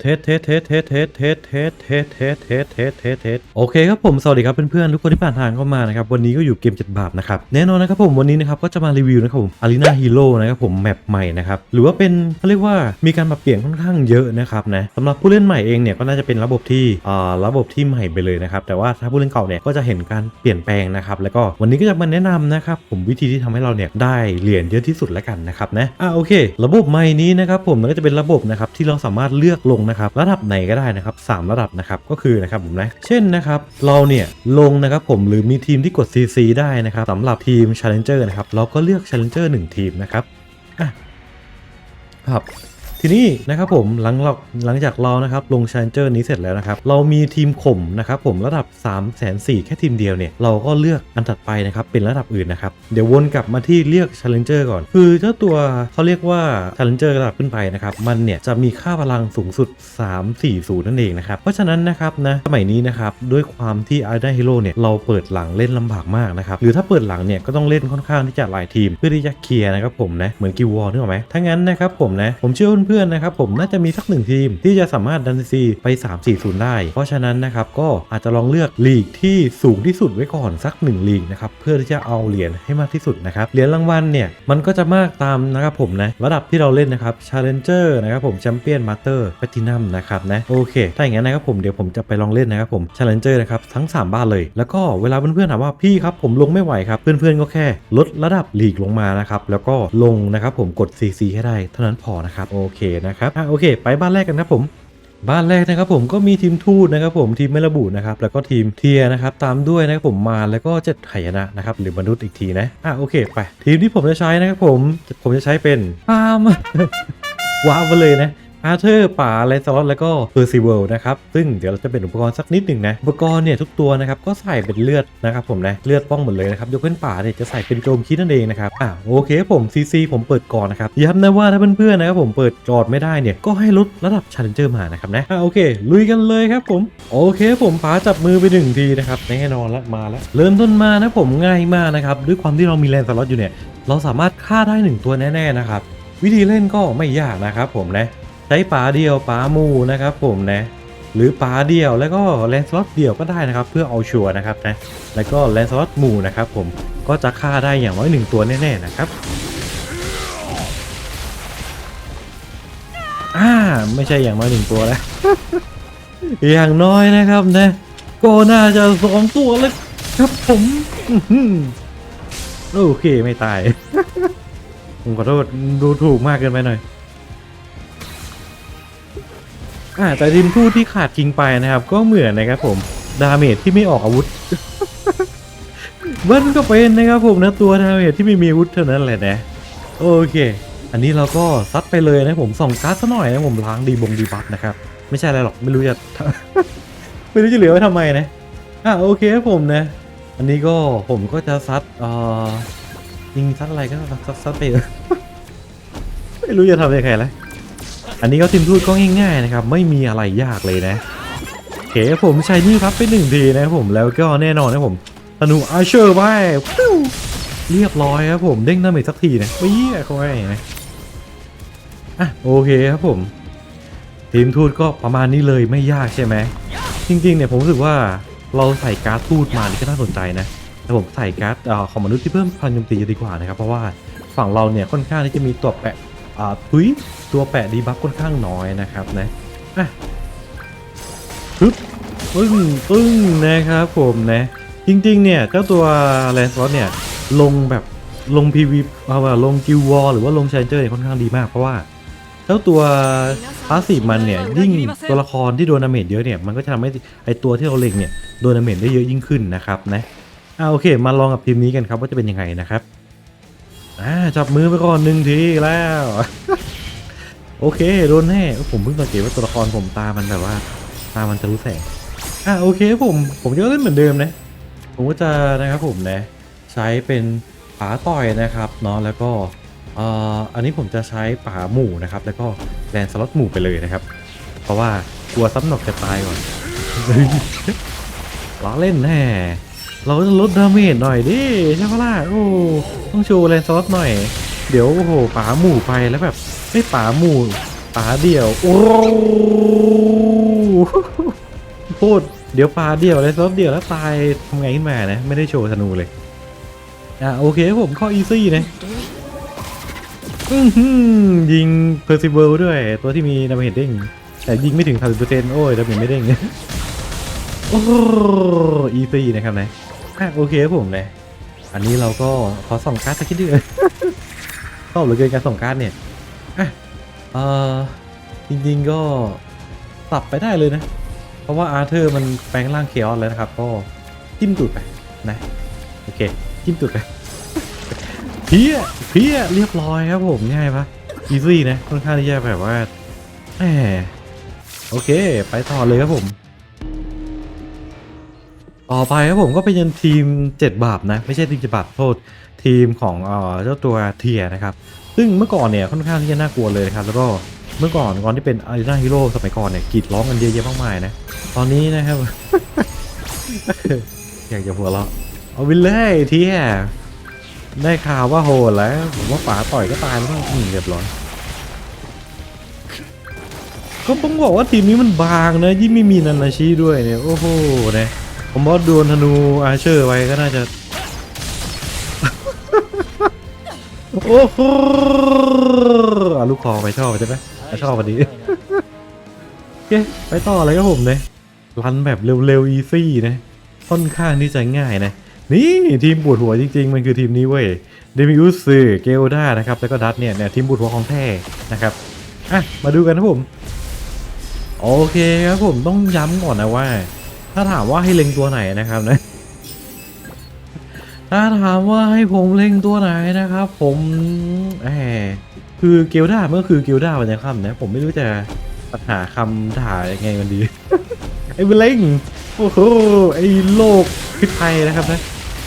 เทสเทสเทสเทสเทสเทสเทสเทสเทสเทสเทสเทสเทสโอเคครับผมสวัสดีครับเพื่อนๆทุกคนที่ผ่านทางเข้ามานะครับวันนี้ก็อยู่เกมเจ็ดบาปนะครับแน่นอนนะครับผมวันนี้นะครับก็จะมารีวิวนะครับผมอารีนาฮีโร่นะครับผมแมปใหม่นะครับหรือว่าเป็นเขาเรียกว่ามีการปรับเปลี่ยนค่อนข้างเยอะนะครับนะสำหรับผู้เล่นใหม่เองเนี่ยก็น่าจะเป็นระบบที่อ่าระบบที่ใหม่ไปเลยนะครับแต่ว่าถ้าผู้เล่นเก่าเนี่ยก็จะเห็นการเปลี่ยนแปลงนะครับแล้วก็วันนี้ก็จะมาแนะนำนะครับผมวิธีที่ทำให้เราเนี่ยได้เหรียญเยอะที่สุดแล้วกันนะครับนะอะโอเค ระบบใหม่นี้นะครับผมมันก็จะเป็นระบบนะครับที่เราสามารถเลือกลงนะครับระดับไหนก็ได้นะครับสามระดับนะครับก็คือนะครับผมนะเช่นนะครับเราเนี่ยลงนะครับผมหรือมีทีมที่กด CC ได้นะครับสำหรับทีม Challenger นะครับเราก็เลือก Challenger 1 ทีมนะครับอะครับ ทีนี้นะครับผมหลังเราหลังจากเรานะครับลง Challenger นี้เสร็จแล้วนะครับเรามีทีมข่มนะครับผมระดับ 3 4 0 0 0แค่ทีมเดียวเนี่ยเราก็เลือกอันถัดไปนะครับเป็นระดับอื่นนะครับเดี๋ยววนกลับมาที่เลือก Challenger ก่อน คือเจ้าตัวเขาเรียกว่า Challenger ระดับขึ้นไปนะครับมันเนี่ยจะมีค่าพลังสูงสุด 340 นั่นเองนะครับเพราะฉะนั้นนะครับนะสมัยนี้นะครับด้วยความที่ i d a Hero เนี่ยเราเปิดหลังเล่นลำบากมากนะครับหรือถ้าเปิดหลังเนี่ยก็ต้องเล่นค่อนข้างที่จะหลายทีม เพื่อที่จะเคลียร์นะครับผมนะเหมือนกิววอลนึกออกไหมถ้างั้นนะครับผมนะผมเชื่อเพื่อนๆนะครับผมน่าจะมีสักหนึ่งทีมที่จะสามารถดันซีไป 3-4-0 ได้ เพราะฉะนั้นนะครับก็อาจจะลองเลือกลีกที่สูงที่สุดไว้ก่อนสัก1ลีกนะครับเพื่อที่จะเอาเหรียญให้มากที่สุดนะครับเหรียญรางวัลเนี่ยมันก็จะมากตามนะครับผมนะระดับที่เราเล่นนะครับ Challenger นะครับผมแชมเปี้ยนมาสเตอร์แพทินัมนะครับนะโอเค ถ้าอย่างนั้นนะครับผมเดี๋ยวผมจะไปลองเล่นนะครับผม Challenger นะครับทั้ง 3 บ้านเลย แล้วก็เวลาเพื่อนๆถามว่าพี่ครับผมลงไม่ไหวครับเพื่อนๆก็แค่ลดระดับลีกลงมานะครับแล้วก็ลงนะครับผมกด CC ให้ได้เท่านั้นพอนะครับโอเคคนะครับอะโอเค ไปบ้านแรกกันครับผมบ้านแรกนะครับผมก็มีทีมทูตนะครับผมทีมไม่ระบุนะครับแล้วก็ทีมเทียนะครับตามด้วยนะครับผมมาแล้วก็เจ็ดไหยนะนะครับหรือมนุษย์อีกทีนะอะโอเคไปทีมที่ผมจะใช้นะครับผมผมจะใช้เป็นฟาร์มว้าวไปเลยนะ อาร์เธอร์ป่าไลซอสแล้วก็เพอร์ซิเวลนะครับ ซึ่งเดี๋ยวเราจะเป็นอุปกรณ์สักนิดหนึ่งนะ อุปกรณ์เนี่ยทุกตัวนะครับก็ใส่เป็นเลือดนะครับผมนะ เลือดป้องหมดเลยนะครับยกเว้นป่าเนี่ยจะใส่เป็นโจมคิดนั่นเองนะครับ อะโอเคผมซีซีผมเปิดก่อนนะครับย้ำนะว่าถ้าเพื่อนๆนะครับผมเปิดจอดไม่ได้เนี่ยก็ให้ลดระดับ Challenger มานะครับนะอะโอเค ลุยกันเลยครับผม โอเคผมป๋าจับมือไปหนึ่งทีนะครับแน่นอนละมาแล้ว เริ่มต้นมานะผมง่ายมากนะครับด้วยความที่เรามีแลนสล็อตอยู่เนี่ยเราสามารถฆ่าได้หนึ่งตัวแน่ๆนะครับวิธีเล่นก็ไม่ยากนะครับผมนะ ใช้ป๋าเดียวป๋ามูนะครับผมนะหรือป๋าเดียวแล้วก็แลนสล็อตเดียวก็ได้นะครับ เพื่อเอาชัวร์นะครับนะแล้วก็แลนสล็อตมูนะครับผมก็จะฆ่าได้อย่างน้อยหนึ่งตัวแน่ๆนะครับอ่าไม่ใช่อย่างน้อยหนึ่งตัวแล้วอย่างน้อยนะครับนะก็น่าจะสองตัวแล้วครับผมโอเคไม่ตาย ผมขอโทษดูถูกมากเกินไปหน่อย อ่าแต่ทีมทูที่ขาดคิงไปนะครับ ก็เหมือนนะครับผมดาเมจที่ไม่ออกอาวุธมันก็เป็นนะครับผมนะตัวดาเมจที่ไม่มีอาวุธเท่านั้นแหละนะโอเค อันนี้เราก็ซัดไปเลยนะผมส่องการ์ดซะหน่อยนะผมล้างดีบงดีบัฟนะครับไม่ใช่อะไรหรอกไม่รู้จะไม่รู้จะเหลือไว้ทำไมนะอะโอเคครับผมนะ อันนี้ก็ผมก็จะซัดเอ่อยิงซัดอะไรก็ซัดซัดซัดไปเถอะไม่รู้จะทำยังไงแล้ว อันนี้ก็ทีมทูตก็ง่ายๆนะครับไม่มีอะไรยากเลยนะโอเคผมใช้นี่ครับไปหนึ่งทีนะครับผมแล้วก็แน่นอนนะผมธนูอาเชอร์ไปปิ้วเรียบร้อยครับผมเด้งดาเมจสักทีนะไม่เยี่ยเขาไว้นะอะโอเคครับผม ทีมทูตก็ประมาณนี้เลยไม่ยากใช่ไหมจริงๆเนี่ยผมรู้สึกว่าเราใส่การ์ดทูตมานี่ก็น่าสนใจนะแต่ผมใส่การ์ดเอ่อของมนุษย์ที่เพิ่มพลังโจมตีจะดีกว่านะครับเพราะว่าฝั่งเราเนี่ยค่อนข้างที่จะมีตัวแปะ อ่าทุยตัวแปะดีบัฟค่อนข้างน้อยนะครับนะอะปึ๊บปึ้งปึ้งนะครับผมนะ จริงๆ เนี่ยเจ้าตัวแลนสลอตเนี่ย ลงแบบลง PV เอาว่าลงกิววอลหรือว่าลงช a เจอร์เนี่ยค่อนข้างดีมากเพราะว่า เจ้าตัวพาสซีฟมันเนี่ยยิ่งตัวละครที่โดนดาเมจเยอะเนี่ยมันก็จะทำให้ไอตัวที่เราเล็งเนี่ยโดนดาเมจได้เยอะยิ่งขึ้นนะครับนะอ่าโอเค มาลองกับทีมนี้กันครับว่าจะเป็นยังไงนะครับ อ่าจับมือไปก่อนหนึ่งทีแล้ว โอเคโดนแน่ผมเพิ่งสังเกตว่าตัวละครผมตามันแบบว่า ตามันจะรู้แสงอ่าโอเคผมผมจะเล่นเหมือนเดิมนะ ผมก็จะนะครับผมนะใช้เป็นผาต่อยนะครับเนาะแล้วก็เอ่ออันนี้ผมจะใช้ป่าหมู่นะครับ แล้วก็แลนสล็อตหมู่ไปเลยนะครับ เพราะว่ากลัวซับหนอกจะตายก่อนล้อเล่นแน่ เราจะลดดาเมจหน่อยดิใช่ปะล่ะโอ้ต้องโชว์แลนสล็อตหน่อย เดี๋ยวโอ้โหป่าหมู่ไปแล้วแบบไม่ป่าหมู่ปลาเดี่ยวโอ้พูดเดี๋ยวปลาเดี่ยวเลยซอฟเดี่ยวแล้วตายทำไงขึ้นมานะไม่ได้โชว์ธนูเลยอะโอเคผมข้ออีซี่นะยิงเพอร์ซิเบิลด้วยตัวที่มีดาเมจเด้งแต่ยิงไม่ถึง 30%โอ้ยดาเมจไม่เด้งโอ้อีซี่นะครับนะ อะโอเคครับผมเนะอันนี้เราก็ขอส่องการ์ดสักนิดเดียวชอบเหลือเกินการส่องการ์ดเนี่ยอะเออจริงๆก็ปรับไปได้เลยนะ เพราะว่าอาร์เธอร์มันแปลงร่างเคออสแล้วนะครับ ก็จิ้มตูดไปนะโอเคจิ้มตูดไปเพี้ยเพี้ยเรียบร้อยครับผมง่ายปะอีซี่นะค่อนข้างที่จะแบบว่าแหมโอเค ไปต่อเลยครับผม ต่อไปครับผมก็เป็นทีม 7 บาปนะ ไม่ใช่ทีม7บาปโทษทีมของเอ่อเจ้าตัวเทียนะครับ ซึ่งเมื่อก่อนเนี่ยค่อนข้างที่จะน่ากลัวเลยครับ แล้วก็เมื่อก่อนก่อนที่เป็นอารีนาฮีโร่สมัยก่อนเนี่ยกรีดร้องกันเยอะแยะมากมายนะ ตอนนี้นะครับ อยากจะหัวเราะเอาวินเลยเทียได้ข่าวว่าโหดแล้ว ผมว่าป๋าต่อยก็ตายแล้วมั้งอืมเรียบร้อยก็ต้องบอกว่าทีมนี้มันบางนะยิ่งไม่มีนันนาชิด้วยเนี่ยโอ้โหนะ ผมว่าดวลธนูอาเชอร์ไว้ก็น่าจะ โอ้โหอะลูกคอไปชอบใช่ไหมชอบวันนี้โอเคไปต่อเลยครับผมเนยรันแบบเร็วๆอีซี่นะค่อนข้างที่จะง่ายนะ นี่ทีมปวดหัวจริง ๆ มันคือทีมนี้เว้ยเดมิอุสเกลดานะครับ แล้วก็ดัตเนี่ยเนี่ยทีมปวดหัวของแท้นะครับอะมาดูกันนะผม โอเคครับผมต้องย้ำก่อนนะว่า ถ้าถามว่าให้เล็งตัวไหนนะครับนะ ถ้าถามว่าให้ผมเล็งตัวไหนนะครับ ผมแหมคือเกลดาเมื่อคือเกลดาวันยังค่ำนะ ผมไม่รู้จะปัญหาคำด่ายังไงมันดี ไอ้เล็งโอ้โหไอ้โลกพิษภัยนะครับนะ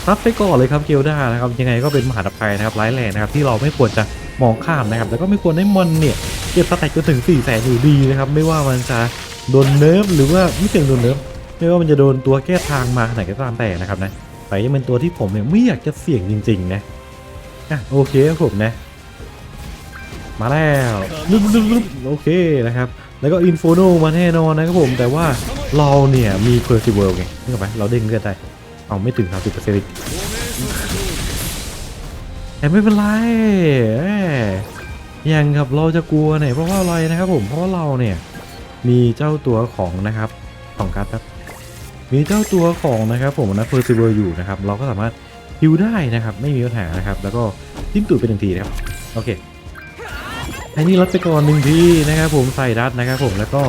รับไปก่อนเลยครับเกลดานะครับยังไงก็เป็นมหาภัยนะครับร้ายแรงนะครับที่เราไม่ควรจะมองข้ามนะครับแล้วก็ไม่ควรให้มอนเนี่ยเก็บสแต็กจนถึง4ี่แสนอยู่ดีนะครับไม่ว่ามันจะโดนเนิร์ฟหรือว่าไม่เชิงโดนเนิร์ฟ ไม่ว่ามันจะโดนตัวแก้ทางมาขนาดก็ตามแต่นะครับนะแต่ยังเป็นตัวที่ผมเนี่ยไม่อยากจะเสี่ยงจริงๆนะอะโอเคครับผมนะ มาแล้วลุบลุบลุบโอเคนะครับ แล้วก็อินโฟโนมาแน่นอนนะครับผม แต่ว่าเราเนี่ยมีเพอร์ซิเวิลไงนึกออกไหมเราเด้งเลือดได้ เอาไม่ถึง 30%อีกแต่ไม่เป็นไรเอ้ยยังครับเราจะกลัวเนี่ยเพราะว่าอะไรนะครับผมเพราะว่าเราเนี่ยมีเจ้าตัวของนะครับของการ์ด มีเจ้าตัวของนะครับผมนะเพอร์ซิเวิลอยู่นะครับเราก็สามารถฮิวได้นะครับไม่มีปัญหานะครับแล้วก็จิ้มตูดไปหนึ่งทีนะครับโอเคไอ้นี่รัดไปก่อนหนึ่งทีนะครับผมใส่รัดนะครับผมแล้วก็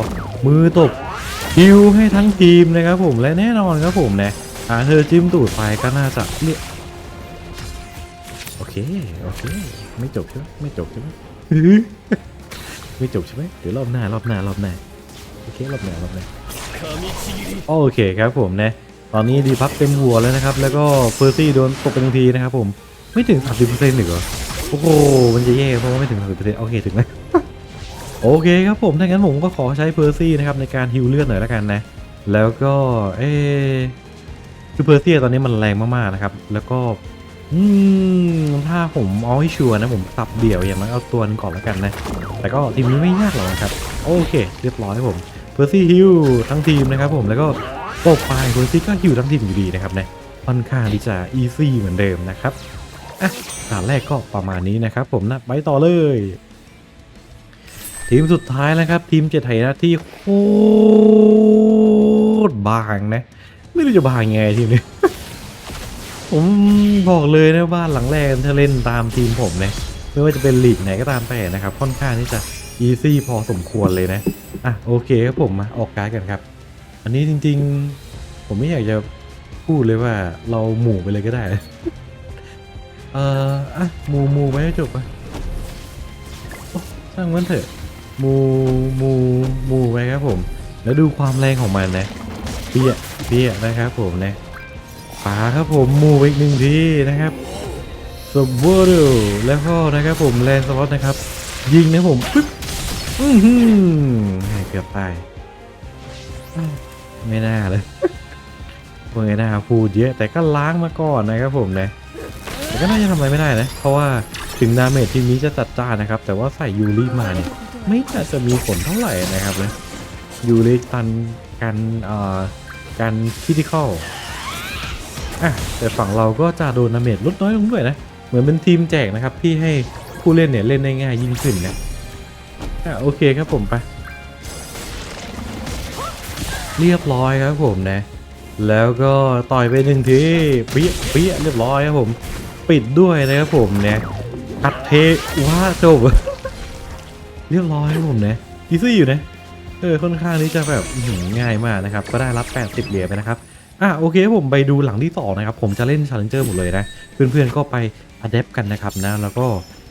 มือตบฮิวให้ทั้งทีมนะครับผมและแน่นอนครับผมนะอ่าเธอจิ้มตูดไปก็น่าจะเลือกโอเคโอเคไม่จบใช่ไหมไม่จบใช่ไหมไม่จบใช่ไหมเดี๋ยวรอบหน้ารอบหน้ารอบหน้าโอเครอบหน้ารอบหน้า โอเคครับผมนะตอนนี้ดีพักเต็มหัวแล้วนะครับ แล้วก็เฟอร์ซี่โดนตบไปหนึ่งทีนะครับผมไม่ถึง 30%หนึ่งเหรอโอ้โหมันจะแย่เพราะว่าไม่ถึง 30%โอเคถึงไหมโอเคครับผมถ้างั้นผมก็ขอใช้เพอร์ซี่นะครับในการฮิวเลือดหน่อยแล้วกันนะ แล้วก็เออคือเพอร์ซี่ตอนนี้มันแรงมากๆนะครับ แล้วก็อืมถ้าผมเอาให้ชัวร์นะผมสับเดี่ยวอย่างน้อยเอาตัวนึงก่อนแล้วกันนะ แต่ก็ทีมนี้ไม่ยากหรอกนะครับ โอเค เรียบร้อยครับผม เพอร์ซี่ฮิวทั้งทีมนะครับผมแล้วก็ตกไปเพอร์ซี่ก็ฮิวทั้งทีมอยู่ดีนะครับนะค่อนข้างที่จะอีซี่เหมือนเดิมนะครับอะด่านแรกก็ประมาณนี้นะครับ ผมนะไปต่อเลย ทีมสุดท้ายนะครับ ทีมเจไทยนะที่โคตรบางนะ ไม่รู้จะบางยังไงทีมนี้ผมบอกเลยนะบ้านหลังแรกถ้าเล่นตามทีมผมนะไม่ว่าจะเป็นลีกไหนก็ตามแต่นะครับ ค่อนข้างที่จะ อีซี่พอสมควรเลยนะ อะ โอเคครับผมมาออกการ์ดกันครับ อันนี้จริงๆ ผมไม่อยากจะพูดเลยว่าเราหมู่ไปเลยก็ได้ เอ่อ อะหมู่หมู่ไปให้จบไปโอ้างมันเถอะหมู่หมู่หมู่ไปครับผม แล้วดูความแรงของมันนะเปี้ยเปี้ยนะครับผมนะป่าครับผมหมูไปอีกหนึ่งทีนะครับสบเวอร์แล้วก็นะครับผมแลนสล็อตนะครับ ยิงนะผมปึ๊บ อือหือเกือบตายไม่น่าเลยไม่น่าพูดเยอะแต่ก็ล้างมาก่อนนะครับผมนะแต่ก็น่าจะทำอะไรไม่ได้นะ เพราะว่าถึงดาเมจทีมนี้จะจัดจ้านนะครับ แต่ว่าใส่ยูริมาเนี่ยไม่น่าจะมีผลเท่าไหร่นะครับนะอยู่เลยตันกันเอ่อการคิติคอลอะแต่ฝั่งเราก็จะโดนดาเมจลดน้อยลงด้วยนะ เหมือนเป็นทีมแจกนะครับที่ให้ผู้เล่นเนี่ยเล่นได้ง่ายยิ่งขึ้นนะ อะโอเคครับผมไป เรียบร้อยครับผมนะ แล้วก็ต่อยไปหนึ่งทีเปี้ยเปี้ยเรียบร้อยครับผม ปิดด้วยนะครับผมเนี่ยอัดเทว้าจบ เรียบร้อยครับผมนะอีซี่อยู่นะเออค่อนข้างที่จะแบบง่ายมากนะครับ ก็ได้รับ 80 เหรียญไปนะครับอะโอเคผมไปดูหลังที่ต่อนะครับ ผมจะเล่น Challenger หมดเลยนะ เพื่อนๆก็ไปอัดแอปกันนะครับนะ แล้วก็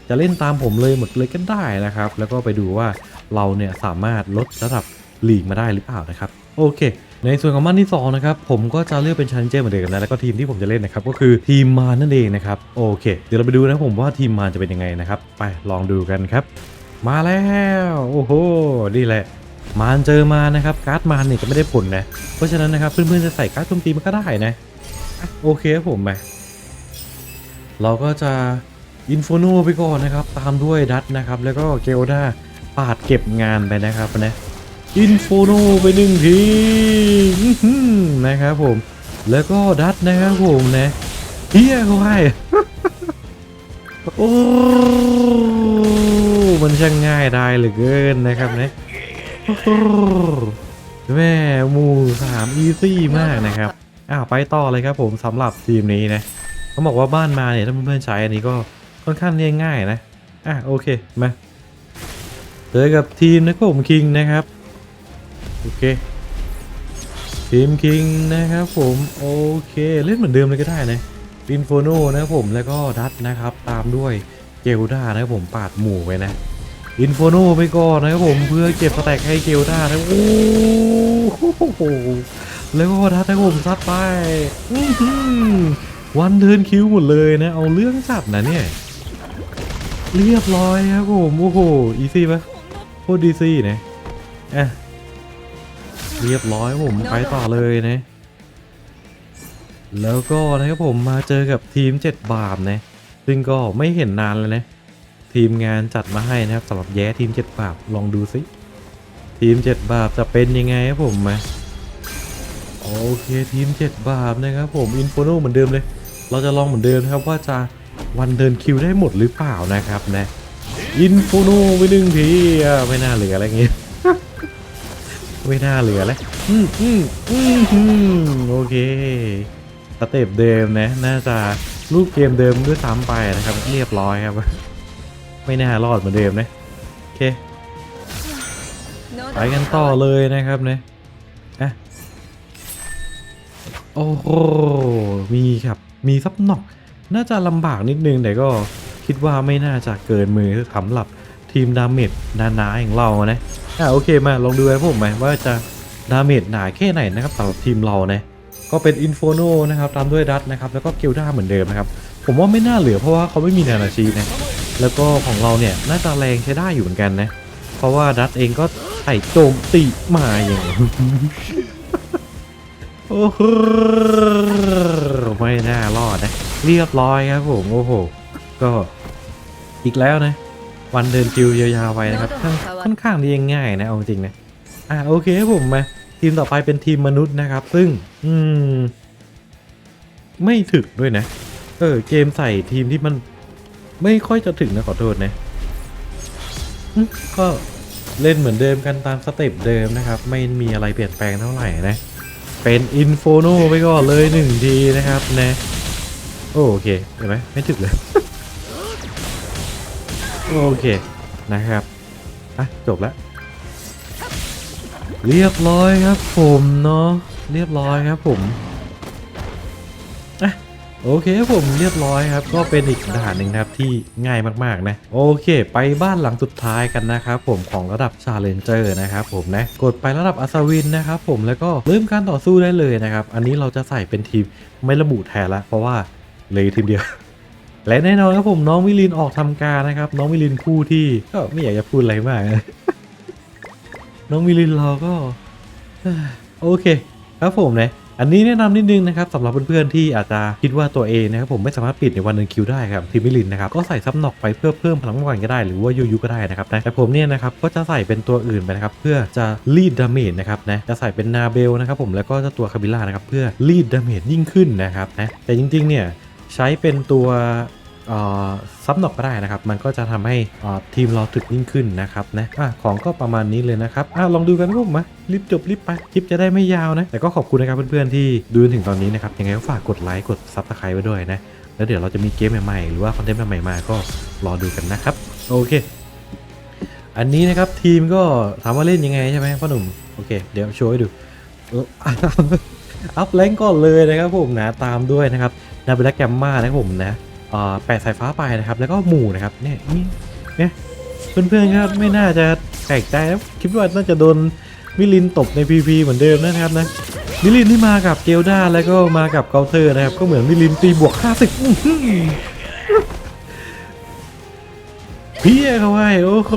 จะเล่นตามผมเลยหมดเลยก็ได้นะครับ แล้วก็ไปดูว่าเราเนี่ยสามารถลดระดับลีกมาได้หรือเปล่านะครับ โอเค ในส่วนของมันที่สองนะครับผมก็จะเลือกเป็น Challenger เหมือนเดิมนะแล้วก็ทีมที่ผมจะเล่นนะครับก็คือทีมมารนั่นเองนะครับโอเค เดี๋ยวเราไปดูนะผมว่าทีมมารจะเป็นยังไงนะครับ ไปลองดูกันครับ มาแล้วโอ้โหนี่แหละมารเจอมานะครับการ์ดมารเนี่ยจะไม่ได้ผลนะเพราะฉะนั้นนะครับเพื่อนๆจะใส่การ์ดโจมตีมันก็ได้นะโอเคครับผมไปเราก็จะ อินโฟโนไปก่อนนะครับ ตามด้วยดัตนะครับ แล้วก็เกลดาปาดเก็บงานไปนะครับนะอินโฟโนไปหนึ่งทีนะครับผม แล้วก็ดัตนะครับผมนะเฮียเขาให้โอ้ มันช่างง่ายได้เหลือเกินนะครับนะแม่หมูสามอีซี่มากนะครับอ้าวไปต่อเลยครับผมสำหรับทีมนี้นะเขาบอกว่าบ้านมาเนี่ยถ้าเพื่อนๆใช้อันนี้ก็ ค่อนข้างเรียงง่ายนะ อะโอเคมาเจอกับทีมนะครับผมคิงนะครับ โอเค ทีมคิงนะครับผมโอเคเล่นเหมือนเดิมเลยก็ได้นะอินโฟโนนะครับผมแล้วก็ดัตนะครับ ตามด้วยเกลดานะครับผมปาดหมู่ไปนะอินโฟโนไปก่อนนะครับผมเพื่อเก็บสแต็กให้เกลดานะโอ้โหแล้วก็ดัตนะครับผมซัดไปวันเทินคิวหมดเลยนะ เอาเรื่องจัดนะเนี่ย เรียบร้อยครับผมโอ้โหอีซี่ปะโคตรดีซี่นะอะเรียบร้อยครับผมไปต่อเลยนะ แล้วก็นะครับผมมาเจอกับทีม 7 บาปนะซึ่งก็ไม่เห็นนานเลยนะ ทีมงานจัดมาให้นะครับสำหรับแย้ทีม 7 บาปลองดูสิทีม 7 บาปจะเป็นยังไงครับผมมาโอเคทีม 7 บาปนะครับผมอินโฟโนเหมือนเดิมเลย เราจะลองเหมือนเดิมนะครับว่าจะ วันเดินคิวได้หมดหรือเปล่านะครับนะอินฟโนไปหนึ่งทีไม่น่าเหลืออะไรเงี้ยไม่น่าเหลือแล้วอืมอืมอืมโอเคสเต็ปเดิมนะ น่าจะรูปเกมเดิมด้วยซ้ำไปนะครับ เรียบร้อยครับ ไม่น่ารอดเหมือนเดิมนะโอเคไปกันต่อเลยนะครับนะอะโอ้โหมีครับ มีซับนอก น่าจะลำบากนิดนึงแต่ก็คิดว่าไม่น่าจะเกินมือสำหรับทีมดาเมจหนาๆอย่างเรานะอะโอเคมาลองดูกันผมไหมว่าจะดาเมจหนาแค่ไหนนะครับสำหรับทีมเรานะก็เป็นอินโฟโนนะครับตามด้วยดัตนะครับแล้วก็เกลด้าเหมือนเดิมนะครับผมว่าไม่น่าเหลือเพราะว่าเขาไม่มีนานาชีนะแล้วก็ของเราเนี่ยน่าจะแรงใช้ได้อยู่เหมือนกันนะ เพราะว่าดัตเองก็ใส่โจมตีมาอย่างโอ้โหไม่น่ารอดนะ เรียบร้อยครับผมโอ้โห ก็อีกแล้วนะ วันเดินคิวยาวๆไปนะครับค่อนค่อนข้างที่จะง่ายนะเอาจริงๆนะอะโอเคครับผมมาทีมต่อไปเป็นทีมมนุษย์นะครับ ซึ่ง อืม ไม่ถึกด้วยนะ เออ เกมใส่ทีมที่มัน ไม่ค่อยจะถึงนะขอโทษนะอืมก็เล่นเหมือนเดิมกันตามสเต็ปเดิมนะครับ ไม่มีอะไรเปลี่ยนแปลงเท่าไหร่นะ เป็นอินโฟโนไปก่อนเลยหนึ่งทีนะครับนะ โอเคเห็นไหมไม่ถึกเลย โอเคนะครับอะจบแล้วเรียบร้อยครับผมเนาะเรียบร้อยครับผมอะโอเคครับผมเรียบร้อยครับ ก็เป็นอีกด่านหนึ่งนะครับที่ง่ายมากๆนะโอเค ไปบ้านหลังสุดท้ายกันนะครับผมของระดับชาเลนเจอร์นะครับผมนะกดไประดับอัศวินนะครับผมแล้วก็เริ่มการต่อสู้ได้เลยนะครับ อันนี้เราจะใส่เป็นทีมไม่ระบุแทนละเพราะว่า เลยทีเดียว และแน่นอนครับผมน้องมิลินออกทำการนะครับ น้องมิลินผู้ที่ก็ไม่อยากจะพูดอะไรมากน้องมิลินเราก็โอเค ครับผมนะอันนี้แนะนำนิดนึงนะครับสำหรับเพื่อนๆที่อาจจะคิดว่าตัวเองนะครับผมไม่สามารถปิดในวันหนึ่งคิวได้ครับทีมิลินนะครับก็ใส่ซับนอกไปเพื่อเพิ่มพลังวันก็ได้หรือว่ายูยูก็ได้นะครับนะแต่ผมเนี่ยนะครับก็จะใส่เป็นตัวอื่นไปนะครับเพื่อจะรีดดาเมจนะครับนะจะใส่เป็นนาเบลนะครับผมแล้วก็จ้าตัวคาบิล่านะครับเพื่อรีดดาเมจยิ่งขึ้นนะครับนะแต่จริงๆเนี่ย ใช้เป็นตัวซับนอกก็ได้นะครับ มันก็จะทำให้ทีมเราถึกยิ่งขึ้นนะครับนะอะของก็ประมาณนี้เลยนะครับอลองดูกันครับผมารีบจบรีบไปคลิปจะได้ไม่ยาวนะ แต่ก็ขอบคุณนะครับเพื่อนๆที่ดูจนถึงตอนนี้นะครับ ยังไงก็ฝากกดไลค์กดซับสไครต์ไว้ด้วยนะ แล้วเดี๋ยวเราจะมีเกมใหม่ๆ หรือว่าคอนเทนต์ใหม่ๆมาก็รอดูกันนะครับ โอเค อันนี้นะครับทีมก็ถามว่าเล่นยังไงใช่ไหมพ่อหนุ่ม โอเค เดี๋ยวโชว์ให้ดูอออัพแรงก่อนเลยนะครับผมนะตามด้วยนะครับ นาเบลแกมมานะครับผมนะแปดสายฟ้าไปนะครับ แล้วก็หมู่นะครับเนี่ยนี่เนี่ยเพื่อนๆครับไม่น่าจะแปลกใจนะคิดว่าน่าจะโดนมิลินตบใน PV เหมือนเดิมนะครับนะมิลินที่มากับเกลดาแล้วก็มากับเกาเทอร์นะครับ ก็เหมือนมิลินตีบวก50อื้อหือเพี้ยเขาไว้โอ้โห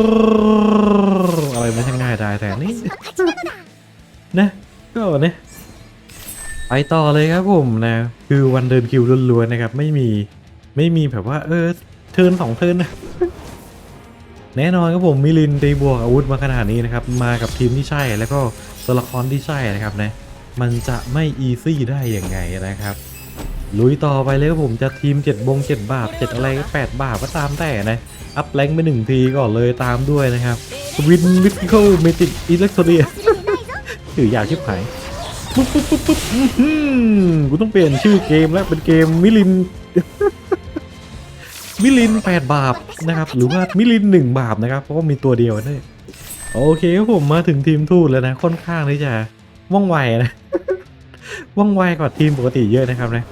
อะไรไมันช่งง่ายได้แต่นี่นะก็เนี่ย ไปต่อเลยครับผมนะ คือวันเดินคิวล้วนๆนะครับ ไม่มีไม่มีแบบว่า เออเทิร์นสองเทิร์นนะแน่นอนครับผมมิลินตีบวกอาวุธมาขนาดนี้นะครับ มากับทีมที่ใช่แล้วก็ตัวละครที่ใช่นะครับนะมันจะไม่อีซี่ได้ยังไงนะครับ ลุยต่อไปเลยครับผมจะทีม 7 บง 7 บาท 7 อะไรก็8บาทก็ตามแต่นะ อัพแรงไปหนึ่งทีก่อนเลยตามด้วยนะครับ วินวิสเคิลเมจิกอิเล็กโทรเนียถือยาวชิบหาย ปุ๊บปุ๊บปุ๊บปุ๊บอื้อหือกูต้องเปลี่ยนชื่อเกมแล้วเป็นเกมมิลิน มิลิน8บาทนะครับ หรือว่ามิลิน1บาทนะครับ เพราะว่ามีตัวเดียวนี่โอเคครับผมมาถึงทีมทูตแล้วนะ ค่อนข้างที่จะว่องไวนะ ว่องไวกว่าทีมปกติเยอะนะครับนะ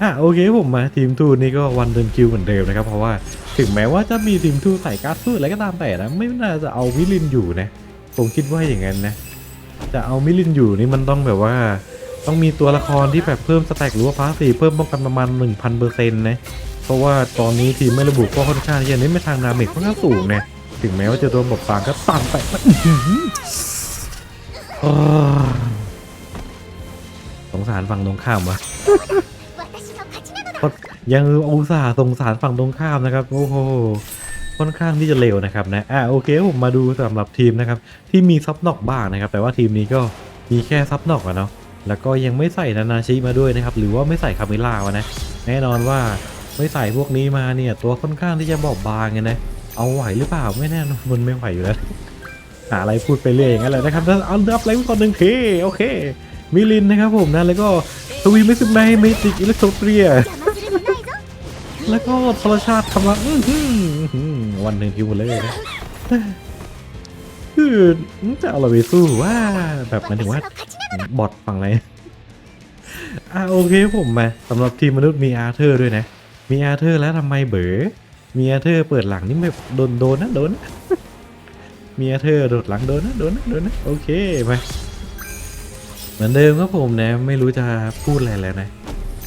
อะโอเคผมมาทีมทูตนี่ก็วันเดินคิวเหมือนเดิมนะครับ เพราะว่าถึงแม้ว่าจะมีทีมทูตใส่การ์ดทูตอะไรก็ตามแต่นะ ไม่น่าจะเอามิลินอยู่นะ ผมคิดว่าอย่างนั้นนะ จะเอามิลินอยู่นี่มันต้องแบบว่า ต้องมีตัวละครที่แบบเพิ่มสแต็กหรือว่าพาสีเพิ่มป้องกันประมาณ 1,000%นต์นะเพราะว่าตอนนี้ทีมไม่ระบุก็ค่อนข้างที่จะเน้นไปทางดาเมจค่อนข้างสูงนะถึงแม้ว่าจะโดนบทบางก็ต่ำไปอื้อหืออ้าวสงสารฝั่งตรงข้ามวะยังอุตส่าห์สงสารฝั่งตรงข้ามนะครับโอ้โห ค่อนข้างที่จะเร็วนะครับนะอะโอเคผมมาดูสำหรับทีมนะครับที่มีซับนอกบ้างนะครับแต่ว่าทีมนี้ก็มีแค่ซับนอกอะเนาะแล้วก็ยังไม่ใส่นานาชิมาด้วยนะครับหรือว่าไม่ใส่คาเมล่าวะนะแน่นอนว่าไม่ใส่พวกนี้มาเนี่ยตัวค่อนข้างที่จะบอบบางไงนะเอาไหวหรือเปล่าไม่แน่นอนมันไม่ไหวอยู่แล้วหาอะไรพูดไปเรื่อยอย่างนั้นแหละนะครับแล้วเอาดับอะไรก่อนหนึ่งเคโอเคมิลินนะครับผมนะแล้วก็ทวีมิสไมเมจิกอิเล็กโทรเปีย แล้วก็โทรชาติคำว่าอือหืออื้อหือวันหนึ่งคิวเลยนะคือจะเอาเราไปสู้ว่าแบบหมายถึงว่าบอทฝั่งไหนอะโอเคผมมาสำหรับทีมมนุษย์มีอาร์เธอร์ด้วยนะ มีอาร์เธอร์แล้วทำไมเบ๋อมีอาร์เธอร์เปิดหลังนี่แบบโดนโดนนะโดนนะมีอาร์เธอร์โดดหลังโดนนะโดนนะโดนนะโอเคมาเหมือนเดิมครับผมนะ ไม่รู้จะพูดอะไรแล้วนะ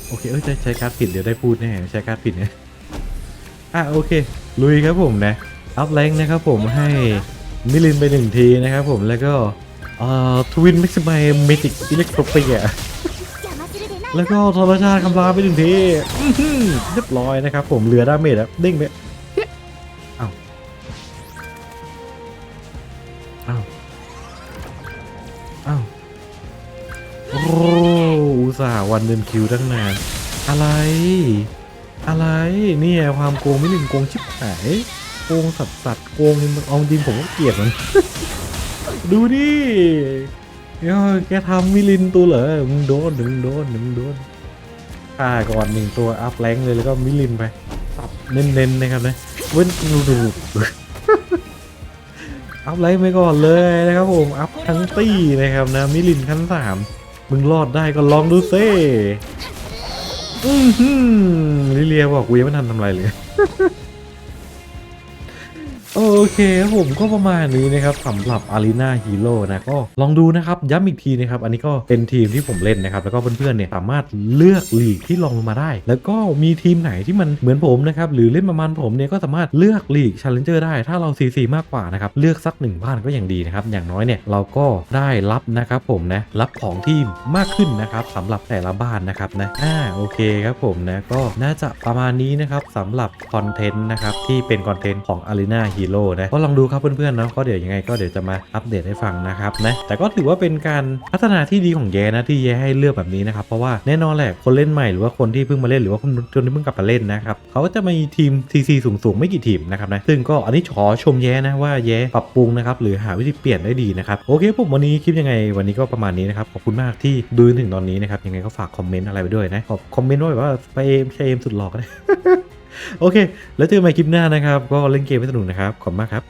โอเคเอ้ยใช้การ์ดผิดเดี๋ยวได้พูดแน่ใช้การ์ดผิดเนี่ยอะโอเค ลุยครับผมนะอัพแรงนะครับผมให้มิลินไปหนึ่งทีนะครับผมแล้วก็เอ่อทวินมิกซ์ไมเมจิกอิเล็กโทรเปียแล้วก็ธรรมชาติคำรามไปหนึ่งทีเรียบร้อยนะครับผมเหลือดาเมจแล้วเด้งไป วันเดินคิวตั้งนาน อะไร อะไรเนี่ยความโกงไม่หนึ่งโกงชิบหายโกงสัตว์สัตว์โกงเอาจริงผมก็เกลียดมันดูดิเดี๋ยวแกทำมิลินตัวเหรอมึงโดนมึงโดนมึงโดนฆ่าก่อนหนึ่งตัวอัพแรงเลยแล้วก็มิลินไปสับเน้นๆนะครับนะเว้นดูดูอัพไลท์ไปก่อนเลยนะครับผม อัพทั้งตี้นะครับนะ มิลินขั้นสาม มึงรอดได้ก็ลองดูเซ่อือหือลิเลียบอกกูยังไม่ทันทำอะไรเลย เคครับผมก็ประมาณนี้นะครับสำหรับ Arena Hero นะก็ลองดูนะครับย้ำอีกทีนะครับอันนี้ก็เป็นทีมที่ผมเล่นนะครับแล้วก็เพื่อนๆเนี่ยสามารถเลือกลีกที่ลองมาได้ แล้วก็มีทีมไหนที่มันเหมือนผมนะครับหรือเล่นประมาณผมเนี่ยก็สามารถเลือกลีก Challenger ได้ ถ้าเรา CC มากกว่านะครับเลือกสักหนึ่งบ้านก็ยังดีนะครับอย่างน้อยเนี่ยเราก็ได้รับนะครับผมนะรับของทีมมากขึ้นนะครับสำหรับแต่ละบ้านนะครับนะอ่าโอเคครับผมนะก็น่าจะประมาณนี้นะครับสำหรับคอนเทนต์นะครับที่เป็นคอนเทนต์ของ Arena Hero นะก็ลองดูครับเพื่อนๆเนาะก็เดี๋ยวยังไงก็เดี๋ยวจะมาอัปเดตให้ฟังนะครับนะแต่ก็ถือว่าเป็นการพัฒนาที่ดีของแย่นะที่แย่ให้เลือกแบบนี้นะครับเพราะว่าแน่นอนแหละคนเล่นใหม่หรือว่าคนที่เพิ่งมาเล่นหรือว่าคนคนที่เพิ่งกลับมาเล่นนะครับเขาก็จะมีทีม CC สูงๆไม่กี่ทีมนะครับนะซึ่งก็อันนี้ขอชมแย้นะว่าแย้ปรับปรุงนะครับหรือหาวิธีเปลี่ยนได้ดีนะครับโอเคผมวันนี้คลิปยังไงวันนี้ก็ประมาณนี้นะครับขอบคุณมากที่ดูถึงตอนนี้นะครับยังไงก็ฝากคอมเมนต์อะไรไปด้วยนะขอบคอมเมนต์ว่าแบบว่าไปเอมใช่เอมสุดหลอก็ได้ โอเค แล้วเจอกันใหม่คลิปหน้านะครับ ก็เล่นเกมให้สนุกนะครับ ขอบคุณมากครับ